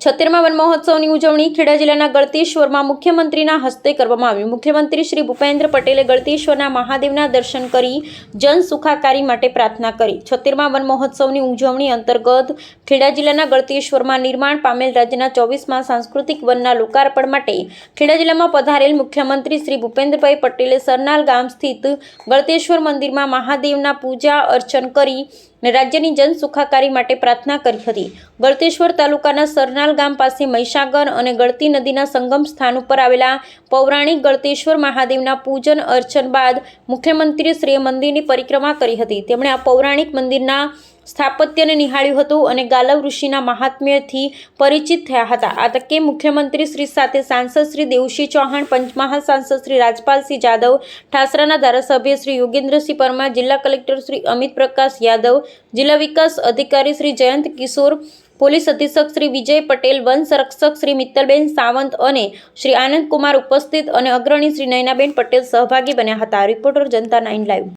છત્તેરમાં one મહોત્સવની ઉજવણી ખેડા જિલ્લાના ગળતેશ્વરમાં મુખ્યમંત્રીના હસ્તે કરવામાં આવી. મુખ્યમંત્રી શ્રી ભૂપેન્દ્ર પટેલે ગળતેશ્વરના મહાદેવના દર્શન કરી જન સુખાકારી માટે પ્રાર્થના કરી. છત્તેરમાં વન મહોત્સવની ઉજવણી અંતર્ગત ખેડા જિલ્લાના ગળતેશ્વરમાં નિર્માણ પામેલ રાજ્યના ચોવીસમાં સાંસ્કૃતિક વનના લોકાર્પણ માટે ખેડા જિલ્લામાં પધારેલ મુખ્યમંત્રી શ્રી ભૂપેન્દ્રભાઈ પટેલે સરનાલ ગામ સ્થિત ગળતેશ્વર મંદિરમાં મહાદેવના પૂજા અર્ચન કરી અને રાજ્યની જન સુખાકારી માટે પ્રાર્થના કરી હતી. ગળતેશ્વર તાલુકાના સરનાલ ગામ પાસે મહીસાગર અને ગળતી નદીના સંગમ સ્થાન ઉપર આવેલા પૌરાણિક ગળતેશ્વર મહાદેવના પૂજન અર્ચન બાદ મુખ્યમંત્રી શ્રીએ મંદિરની પરિક્રમા કરી હતી. તેમણે આ પૌરાણિક મંદિરના સ્થાપત્યને નિહાળ્યું હતું અને ગાલવ ઋષિના મહાત્મ્યથી પરિચિત થયા હતા. આ તકે મુખ્યમંત્રી શ્રી સાથે સાંસદ શ્રી દેવસિંહ ચૌહાણ, પંચમહાલ સાંસદ શ્રી રાજપાલસિંહ જાદવ, ઠાસરાના ધારાસભ્ય શ્રી યોગેન્દ્રસિંહ પરમાર, જિલ્લા કલેક્ટર શ્રી અમિત પ્રકાશ યાદવ, જિલ્લા વિકાસ અધિકારી શ્રી જયંત કિશોર, પોલીસ અધિક્ષક શ્રી વિજય પટેલ, વન સંરક્ષક શ્રી મિત્તલબેન સાવંત અને શ્રી આનંદકુમાર ઉપસ્થિત અને અગ્રણી શ્રી નયનાબેન પટેલ સહભાગી બન્યા હતા. Reporter Janata nine live.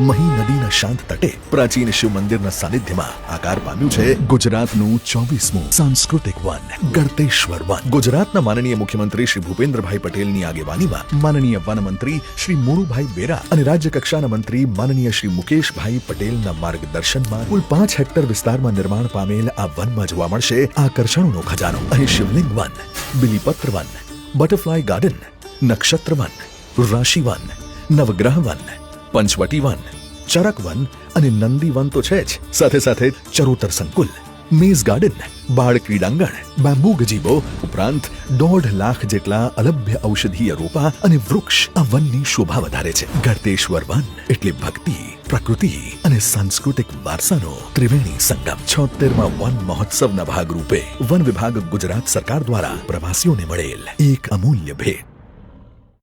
Mahi નદીના શાંત તટે પ્રાચીન શિવ મંદિરના સાનિધ્યમાં આકાર પામ્યું છે. ગુજરાતનું ચોવીસમું સાંસ્કૃતિક વન ગળતેશ્વર વન. ગુજરાતના માનનીય મુખ્યમંત્રી શ્રી ભૂપેન્દ્રભાઈ પટેલની આગેવાનીમાં માનનીય વન મંત્રી શ્રી મોરુભાઈ બેરા અને રાજ્ય કક્ષાના મંત્રી માનનીય શ્રી મુકેશભાઈ પટેલના માર્ગદર્શનમાં કુલ પાંચ હેક્ટર વિસ્તારમાં નિર્માણ પામેલ આ વનમાં જોવા મળશે આકર્ષણોનો ખજાનો. અહીં શિવલિંગ વન, બિલીપત્ર વન, બટરફ્લાય ગાર્ડન, નક્ષત્ર વન, રાશિ વન, નવગ્રહ વન પંચવટી વન ચરક વન અને નંદી વન તો છે જ. સાથે સાથે ચરોતર સંકુલ, મેઝ ગાર્ડન, બાળ ક્રીડાંગણ બેમ્બુ ગજીબો ઉપરાંત દોઢ લાખ જેટલા અલભ્ય ઔષધીય રોપા અને વૃક્ષ આ વનની શોભા વધારે છે. ગર્તેશ્વર વન એટલે ભક્તિ, પ્રકૃતિ અને સાંસ્કૃતિક વારસાનો ત્રિવેણી સંગમ. છોતેરમાં વન મહોત્સવના ભાગરૂપે વન વિભાગ ગુજરાત સરકાર દ્વારા પ્રવાસીઓને મળેલ એક અમૂલ્ય ભેટ.